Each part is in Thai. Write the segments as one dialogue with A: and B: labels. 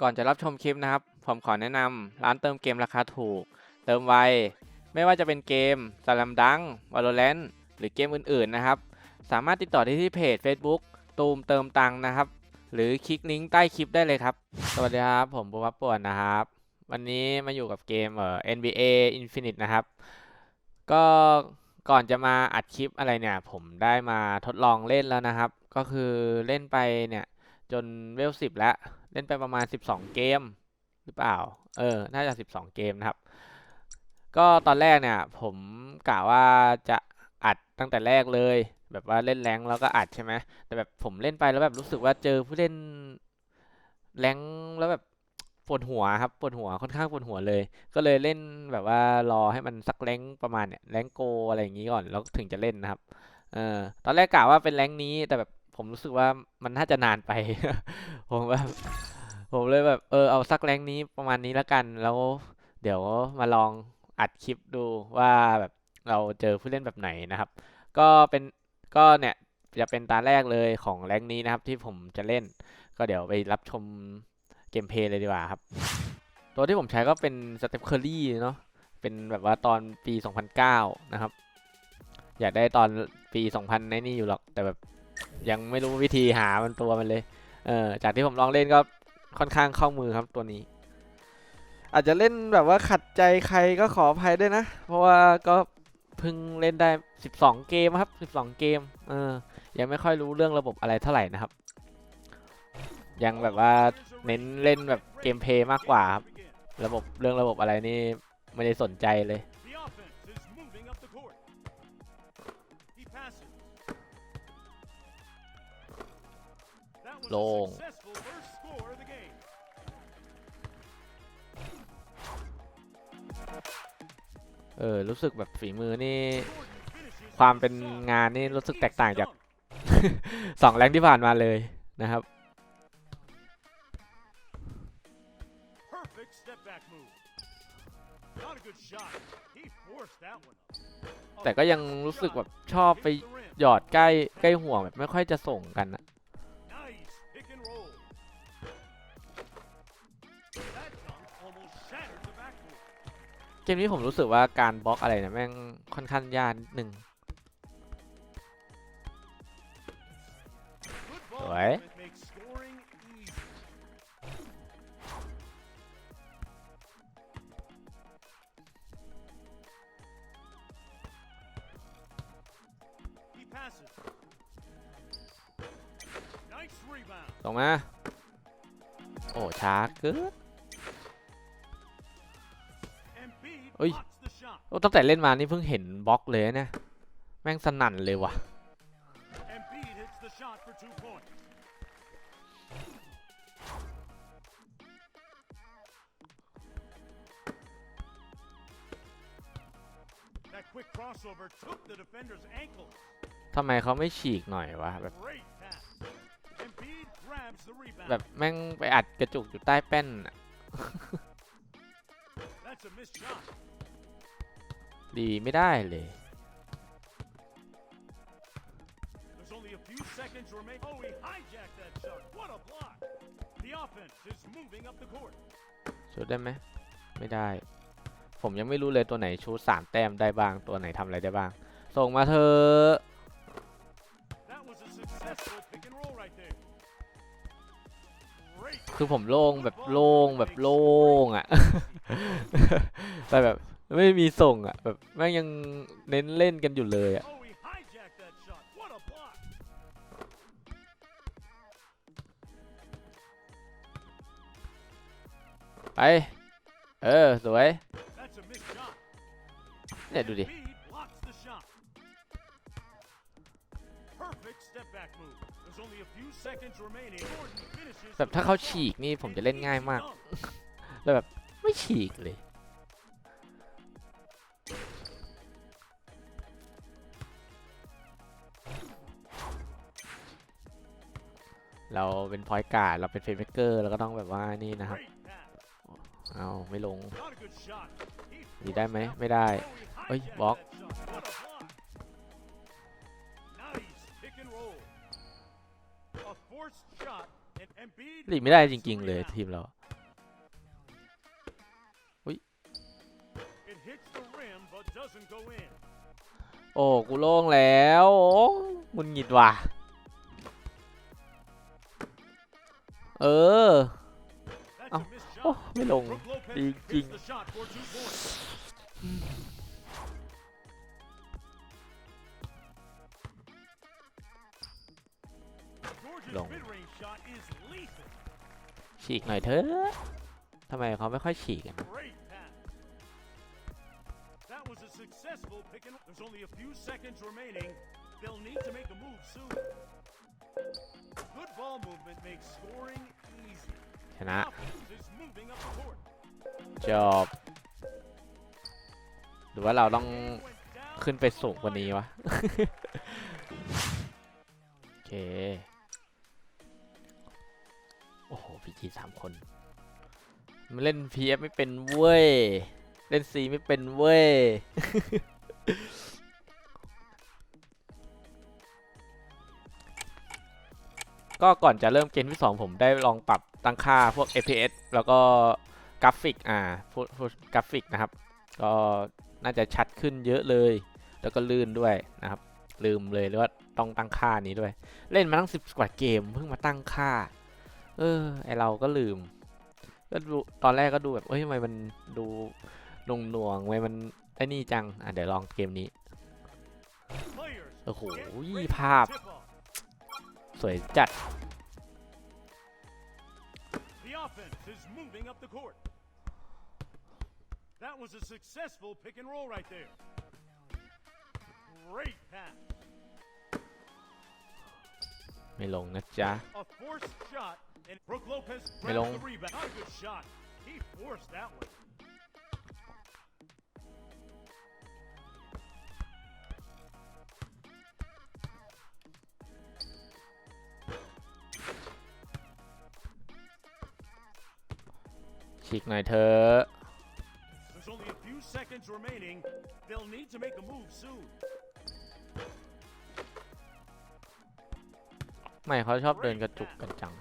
A: ก่อนจะรับชมคลิปนะครับ ผมขอแนะนำร้านเติมเกมราคาถูก เติมไว ไม่ว่าจะเป็นเกมสลัมดัง Valorant หรือเกมอื่นๆนะครับ สามารถติดต่อได้ที่เพจ Facebook ตูมเติมตังค์นะครับ หรือคลิกลิงก์ใต้คลิปได้เลยครับ สวัสดีครับ ผมบูวับป่วนนะครับ วันนี้มาอยู่กับเกมเอ่อ NBA Infinite นะครับ ก็ก่อนจะมาอัดคลิปอะไรเนี่ย ผมได้มาทดลองเล่นแล้วนะครับ ก็คือเล่นไปเนี่ยจนเวลสิบแล้ว เล่นไปประมาณ 12 เกม หรือเปล่า เออ น่าจะ 12 เกมนะครับ ก็ตอนแรกเนี่ย ผมกะว่าจะอัดตั้งแต่แรกเลย แบบว่าเล่นแรงแล้วก็อัดใช่ไหมแต่แบบผมเล่นไปแล้วแบบรู้สึกว่าเจอผู้เล่นแรงแล้วแบบปวดหัวครับปวดหัวค่อนข้างปวดหัวเลย ก็เลยเล่นแบบว่ารอให้มันสักแรงประมาณเนี่ยแรงโกอะไรอย่างงี้ก่อนแล้วถึงจะเล่นนะครับเออตอนแรกกะว่าเป็นแรงนี้แต่แบบ ผมรู้สึกว่ามันน่าจะนานไป ผมแบบผมเลยแบบเออเอาสักแรงนี้ประมาณนี้แล้วกัน แล้วเดี๋ยวมาลองอัดคลิปดูว่าแบบเราเจอผู้เล่นแบบไหนนะครับ ก็เป็นก็เนี่ยจะเป็นตาแรกเลยของแรงนี้นะครับที่ผมจะเล่น ก็เดี๋ยวไปรับชมเกมเพลย์เลยดีกว่าครับ ตัวที่ผมใช้ก็เป็นสเตปเคอรี่เนาะเป็นแบบว่าตอนปี 2009 นะครับ อยากได้ตอนปี 2000ในนี่อยู่หรอกแต่แบบ ยังไม่รู้วิธีหามันตัวมันเลย เออจากที่ผมลองเล่นก็ค่อนข้างเข้ามือครับตัวนี้ อาจจะเล่นแบบว่าขัดใจใครก็ขออภัยด้วยนะ เพราะว่าก็เพิ่งเล่นได้ 12 เกมครับ 12 เกม เออ ยังไม่ค่อยรู้เรื่องระบบอะไรเท่าไหร่นะครับ ยังแบบว่าเน้นเล่นแบบเกมเพลย์มากกว่าครับ ระบบเรื่องระบบอะไรนี่ไม่ได้สนใจเลย
B: the game.
A: เออ รู้สึกแบบฝีมือนี่
B: Jordan finishes
A: ความ
B: with
A: เป็น
B: a soft
A: งานนี่รู้สึกแตก
B: easy
A: ต่างจาก
B: dunk.
A: สองแรงที่ผ่านมาเลยนะครับ
B: Perfect step back move. Not a good shot. He forced that one up. A
A: แต่ก็ยัง
B: beautiful
A: รู้สึก
B: shot
A: แบบชอบไป
B: hits the rim.
A: หยอดใกล้ใกล้ห่วงแบบไม่ค่อยจะส่งกันอะ เกมนี้ผมรู้สึกว่าการบล็อกอะไรเนี่ยแม่งค่อนข้างยากนิดนึ่ง
B: สว
A: ยส่งมา โอ้ช้าเกิน เอ้ยตั้งแต่เล่นมานี่เพิ่งเห็นบล็อกเลยนะแม่งสนั่นเลยว่ะทำไมเขาไม่ฉีกหน่อยวะแบบแบบแม่งไปอัดกระจุกอยู่ใต้แป้นอะ ดีไม่ได้เลย
B: There's only a few seconds remaining. Oh, he hijacked that shot. What a block. The offense is moving up the court.
A: ชูดได้ไหมไม่ได้ ผมยังไม่รู้เลยตัวไหนชูดสามแต้มได้บ้างตัวไหนทำอะไรได้บ้าง ส่งมาเถอะ คือผมโล่งแบบโล่งแบบโล่งอะ แต่แบบไม่มีส่งอะ แบบแม่งยังเน้นเล่นกันอยู่เลยอะไปเออ สวย เนี่ย ดูดิ แบบถ้าเขาฉีกนี่ผมจะเล่นง่ายมากแต่แบบไม่ฉีกเลยเราเป็นพอยการ์ดเราเป็นเฟรมเกอร์เราก็ต้องแบบว่านี่นะครับ
B: Great pass.
A: เอาไม่ลง
B: Not a good shot. He
A: ดีได้ไหม
B: forced that
A: ไม่ได้
B: Oh, he
A: เอ้ย
B: hijacked
A: บล็อก หลีกไม่ได้จริง ๆ เลยทีมเราโอ้กูโล่งแล้วมุนหงิดว่ะ เออเอ้าไม่ลง
B: จ
A: ริ
B: งๆ is lethal.
A: ฉีกหน่อยเถอะทำไมเขาไม่ค่อยฉีกกัน
B: Great pass. That was a successful pick and there's only a few seconds remaining. They'll need to make a move soon. Good ball movement makes scoring easy.
A: ชนะ
B: Offense is moving up the court.
A: จบ หรือว่าเราต้อง
B: Game went down
A: ขึ้นไปสูงกว่านี้วะ โอเค จีสามคนมันเล่น PF ไม่เป็นเว้ย เล่น C ไม่เป็นเว้ย ก็ก่อนจะเริ่มเกมที่ 2 ผมได้ลองปรับตั้งค่าพวก FPS แล้วก็กราฟิก อ่าพวกกราฟิกนะครับ ก็น่าจะชัดขึ้นเยอะเลย แล้วก็ลื่นด้วยนะครับ ลืมเลยว่าต้องตั้งค่านี้ด้วย เล่นมาตั้งสิบกว่าเกมเพิ่งมาตั้งค่า เออ ไอเราก็ลืม ก็ดูตอนแรกก็ดูแบบเอ้ยทำไมมันดูหน่วงหน่วงๆทำไมมันไอ้นี่จัง อะเดี๋ยวลองเกมนี้
B: Players
A: โอ้โห
B: get ready for
A: ภาพ
B: tip-off.
A: สวยจัด
B: The offense is moving up the court. That was a successful pick and roll right there. Great pass.
A: ไม่ลงนะจ๊ะ
B: A forced shot, and Brooke Lopez
A: May
B: grabs
A: long.
B: the rebound. Not a good shot. He forced that one.
A: ฉีกหน่อยเถอะ
B: There's only a few seconds remaining. They'll need to make a move soon.
A: ไม่เขาชอบเดินกระจุกกันจัง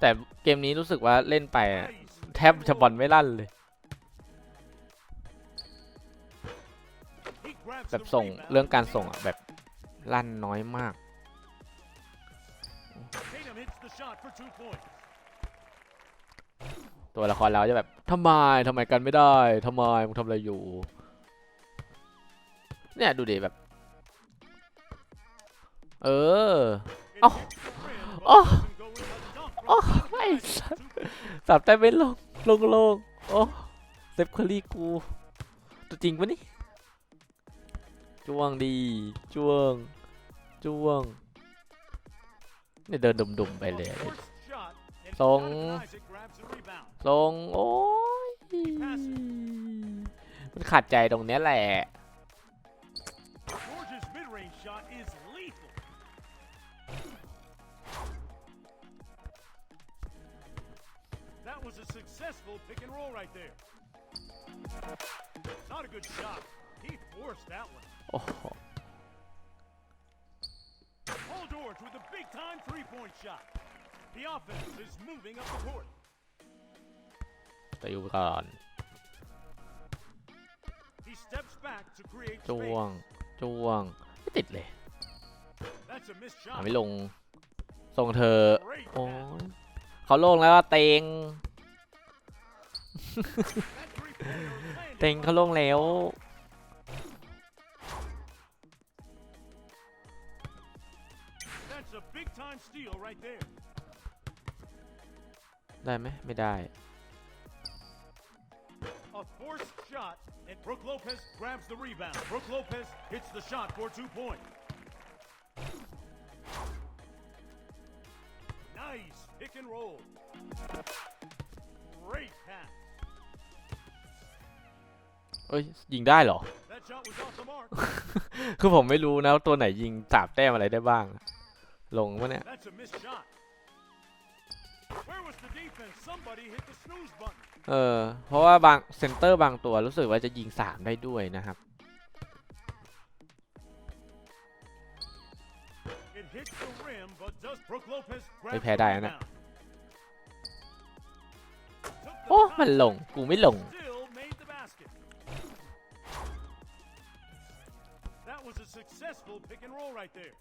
A: แต่เกมนี้รู้สึกว่าเล่นไปแทบจะบอลไม่ลั่นเลย แบบส่งเรื่องการส่งอะแบบลั่นน้อยมาก ตัวละครเราจะแบบทำไมทำไมกันไม่ได้ทำไมมึงทำอะไรอยู่ เนี่ยดูดิแบบ เออ
B: It
A: Oh.
B: hits
A: โอ้
B: Donovan
A: ไม่สัส
B: Two points.
A: สับแต่ไม่ลงลงลงโอ้เซฟคอรี่กูตัวจริงปะนี่จ้วงดีจ้วงจ้วงเนี่ยเดินดุมๆไปเลย
B: A forced shot, and
A: Song.
B: Donovan Isaac grabs the rebound.
A: ลงโอ้ยมันขาดใจตรงเนี้ยแหละ
B: successful pick and roll right there. Not a good shot. He forced that one.
A: โอ้โห
B: Paul George with a big-time three-point shot. The offense is moving up the court.
A: ติวก่อน
B: He steps back to create
A: จ้วง
B: space.
A: จ้วง ไม่ติดเลย
B: That's a missed
A: อะ
B: shot.
A: ไม่ลงส่งเธอ
B: Great
A: โอ้
B: pass.
A: ยเขาโล่งแล้วว่าเตง
B: That three-pointer landed
A: เตงเขาโล่งแล้ว
B: That's a big-time steal right there.
A: ได้ไหมไม่ได้
B: A forced shot, and Brooke Lopez grabs the rebound. Brooke Lopez hits the shot for two points. Nice pick and roll.
A: เอ้ยยิงได้เหรอ คือผมไม่รู้นะตัวไหนยิงสามแต้มอะไรได้บ้าง ลงมะเนี่ย เออ เพราะว่าบางเซนเตอร์บางตัวรู้สึกว่าจะยิงสามได้ด้วยนะครับ ไม่แพ้ได้นะ โอ้ มันลง กูไม่ลง
B: was a successful pick and roll right there.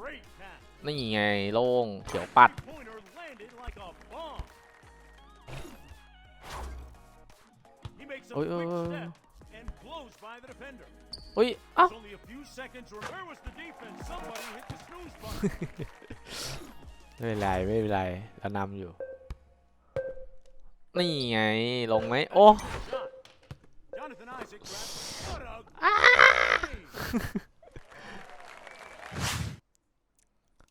B: Great pass.
A: นี่ไงโล่งเขียวปัด
B: Pointer landed like a bomb. He makes a
A: Oi,
B: quick
A: oi, oi,
B: step
A: oi.
B: and blows by the defender.
A: อุ้ยเอ้า
B: It's only a few seconds. rem- Where was the defense? Somebody hit the snooze button.
A: ไม่เป็นไรไม่เป็นไรเรานำอยู่ นี่ไงลงไหมโอ้
B: Shot.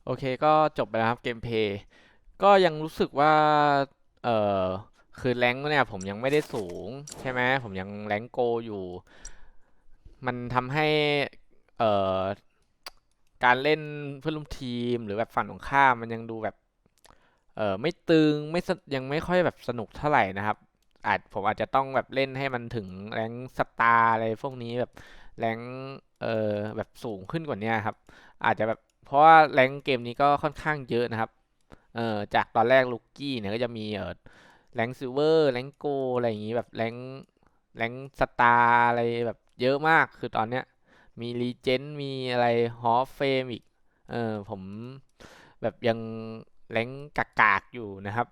A: โอเคก็จบไปแล้วครับเกมเพย์ก็ยังรู้สึกว่า เออคือแรงเนี่ยผมยังไม่ได้สูงใช่ไหมผมยังแรงโกอยู่ มันทำให้เอ่อการเล่นเพื่อนร่วมทีมหรือแบบฝั่งตรงข้ามมันยังดูแบบ เออไม่ตึงไม่ยังไม่ค่อยแบบสนุกเท่าไหร่นะครับ อาจผมอาจจะต้องแบบเล่นให้มันถึงแรงสตาร์อะไรพวกนี้แบบแรงเออแบบสูงขึ้นกว่านี้ครับ อาจจะแบบเพราะว่าแรงเกมนี้ก็ค่อนข้างเยอะนะครับเออจากตอนแรกลูกกี้เนี่ยก็จะมีเออแรงซิลเวอร์แรงโกอะไรอย่างงี้แบบแรงแรงสตาร์อะไรแบบเยอะมากคือตอนเนี้ยมีรีเจนมีอะไรฮอฟเฟมอีกเออผมแบบยังแรงกากๆอยู่นะครับ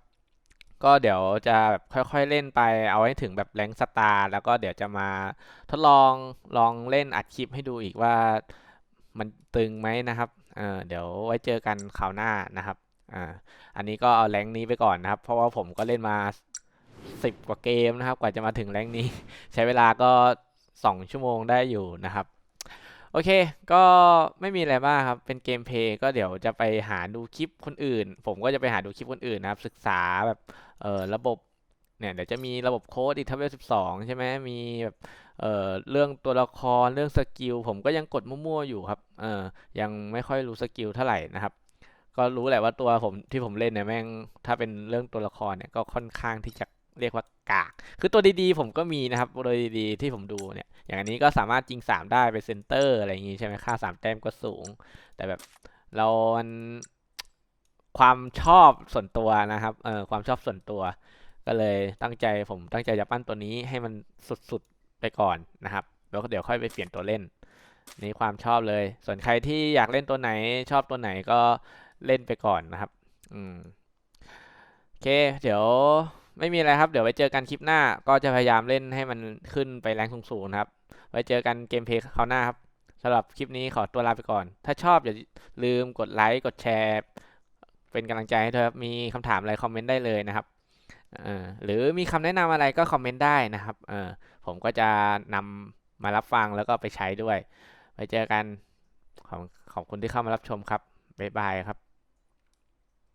A: ก็เดี๋ยวจะแบบค่อยๆเล่นไปเอาให้ถึงแบบแรงสตาร์แล้วก็เดี๋ยวจะมาทดลองลองเล่นอัดคลิปให้ดูอีกว่ามันตึงไหมนะครับเออเดี๋ยวไว้เจอกันคราวหน้านะครับอ่าอันนี้ก็เอาแรงนี้ไปก่อนนะครับ เพราะว่าผมก็เล่นมาสิบกว่าเกมนะครับ กว่าจะมาถึงแรงนี้ ใช้เวลาก็สองชั่วโมงได้อยู่นะครับ โอเค ก็ไม่มีอะไรมากครับ เป็นเกมเพย์ก็เดี๋ยวจะไปหาดูคลิปคนอื่น ผมก็จะไปหาดูคลิปคนอื่นนะครับ ศึกษาแบบเออระบบเนี่ยเดี๋ยวจะมีระบบโค้ดอีกทับเวลสิบสองใช่ไหมมีแบบเอ่อเรื่องตัวละครเรื่องสกิลผมก็ยังกดมั่วๆอยู่ครับเออยังไม่ค่อยรู้สกิลเท่าไหร่นะครับ ก็รู้แหละว่าตัวผมที่ผมเล่นเนี่ยแม่งถ้าเป็นเรื่องตัวละครเนี่ยก็ค่อนข้างที่จะ เรียกว่ากาก คือตัวดีๆ ผมก็มีนะครับตัวดีๆที่ผมดูเนี่ย อย่างอันนี้ก็สามารถยิงสามได้เป็นเซนเตอร์อะไรอย่างงี้ใช่ไหมค่าสามแต้มก็สูง แต่แบบเรามันความชอบส่วนตัวนะครับ เออความชอบส่วนตัว ก็เลยตั้งใจผมตั้งใจจะปั้นตัวนี้ให้มันสุดๆไปก่อนนะครับ แล้วก็เดี๋ยวค่อยไปเปลี่ยนตัวเล่น นี่ความชอบเลย ส่วนใครที่อยากเล่นตัวไหน ชอบตัวไหนก็เล่นไปก่อนนะครับ อืม โอเค เดี๋ยวไม่มีอะไรครับ เดี๋ยวไว้เจอกันคลิปหน้า ก็จะพยายามเล่นให้มันขึ้นไปแรงสูงๆครับ ไว้เจอกันเกมเพลย์คราวหน้าครับสำหรับคลิปนี้ขอตัวลาไปก่อน ถ้าชอบอย่าลืมกดไลค์กดแชร์ เป็นกำลังใจให้ด้วยครับ มีคำถามอะไรคอมเมนต์ได้เลยนะครับหรือมีคำแนะนำอะไรก็คอมเมนต์ได้นะครับผมก็จะนำมารับฟังแล้วก็ไปใช้ด้วย ไว้เจอกันขอบขอบคุณที่เข้ามารับชมครับ บ๊ายบายครับ